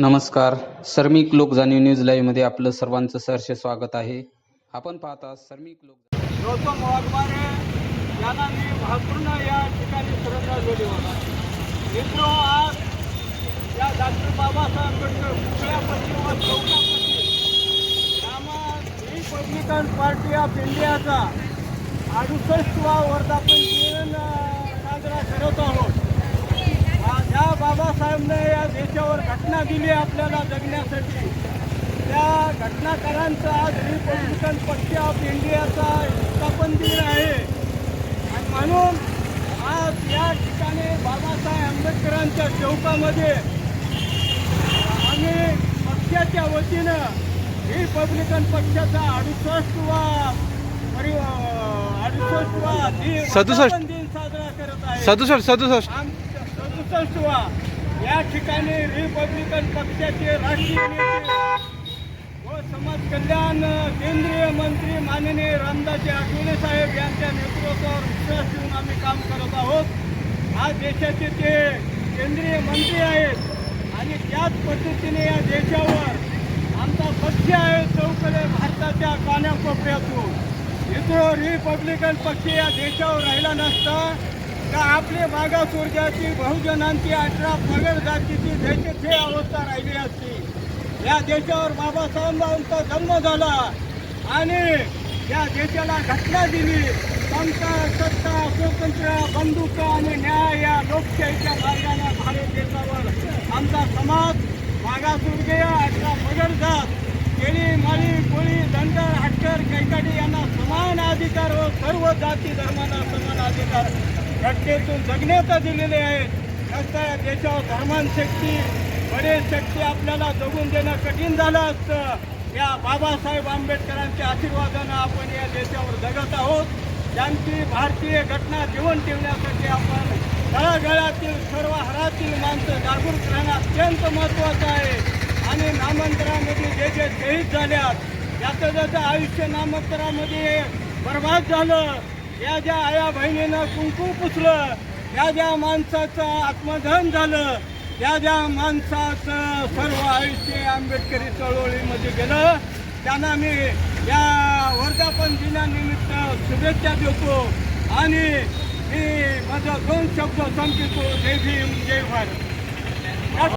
नमस्कार. सर्मिक लोक जाणीव न्यूज लाईव्हमध्ये आपलं सर्वांचं सहर्ष स्वागत आहे. आपण पाहता सर्मिक लोक गौतम वाघमारे यांना मी भापूर्ण या ठिकाणी श्रद्धांजली होता. मित्र आज या डॉक्टर बाबासाहेब आंबेडकर कुठल्यापती व चौकापती त्यामुळे रिपब्लिकन पार्टी ऑफ इंडियाचा अडुसष्टवा वर्धापन दिन साजरा करत आहोत. आ- ज्या बाबासाहेबने देशावर घटना दिली आपल्याला जगण्यासाठी. त्या घटनाकारांचा आज रिपब्लिकन पक्ष ऑफ इंडियाचा स्थापन दिन आहे. आणि म्हणून आज या ठिकाणी बाबासाहेब आंबेडकरांच्या चौकामध्ये आम्ही पक्षाच्या वतीनं रिपब्लिकन पक्षाचा अडुसष्टवा दिन सदुसष्ट. स्थापन दिन साजरा करत आहे. सदुसष्ट सदुसष्ट. आमच्या सदुसष्टवा. या ठिकाणी रिपब्लिकन पक्षाचे राष्ट्रीय नेते व समाज कल्याण केंद्रीय मंत्री माननीय रामदासजी आठवले साहेब यांच्या नेतृत्वावर विश्वास ठेवून आम्ही काम करत आहोत. आज देशाचे ते केंद्रीय मंत्री आहेत आणि त्याच पद्धतीने या देशावर आमचा पक्ष आहे चौकडे भारताच्या कानाकोपऱ्यातून. इथं रिपब्लिकन पक्ष या देशावर राहिला नसता. का आपले मागासवर्गाची बहुजनांची अठरा पगड जातीची देशाची अवस्था राहिली असती या देशावर बाबासाहेबांचा जन्म झाला आणि या देशाला घटना दिली. समता सत्ता स्वतंत्र बंधुता आणि न्याय या लोकशाहीच्या मार्गाने भारत देशावर आमचा समाज मागासवर्गीय अठरा पगड जात केळी माळी कोळी दंडर हटकर कैकाडी यांना समान अधिकार व सर्व जाती धर्मांना समान अधिकार घटनेतून जगण्याचा दिलेले आहेत नसता देशावर धर्मांशक्ती बरेच शक्ती आपल्याला जगून देणं कठीण झालं असतं. या बाबासाहेब आंबेडकरांच्या आशीर्वादानं आपण या देशावर जगत आहोत. त्यांची भारतीय घटना जीवन ठेवण्यासाठी आपण तळागळातील सर्व हरातील माणसं जागरूक राहणं अत्यंत महत्त्वाचं आहे. आणि नामांतरामध्ये जे जे शहीद झाल्यात याचं जसं आयुष्य नामांतरामध्ये बर्बाद झालं या ज्या आया बहिणीनं कुंकू पुसलं या ज्या माणसाचं आत्मधन झालं या ज्या माणसाचं सर्व आयुष्य आंबेडकरी चळवळीमध्ये गेलं त्यांना मी या वर्धापन दिनानिमित्त शुभेच्छा देतो आणि मी माझा दोन शब्द संपितो जय भीम जय भारत.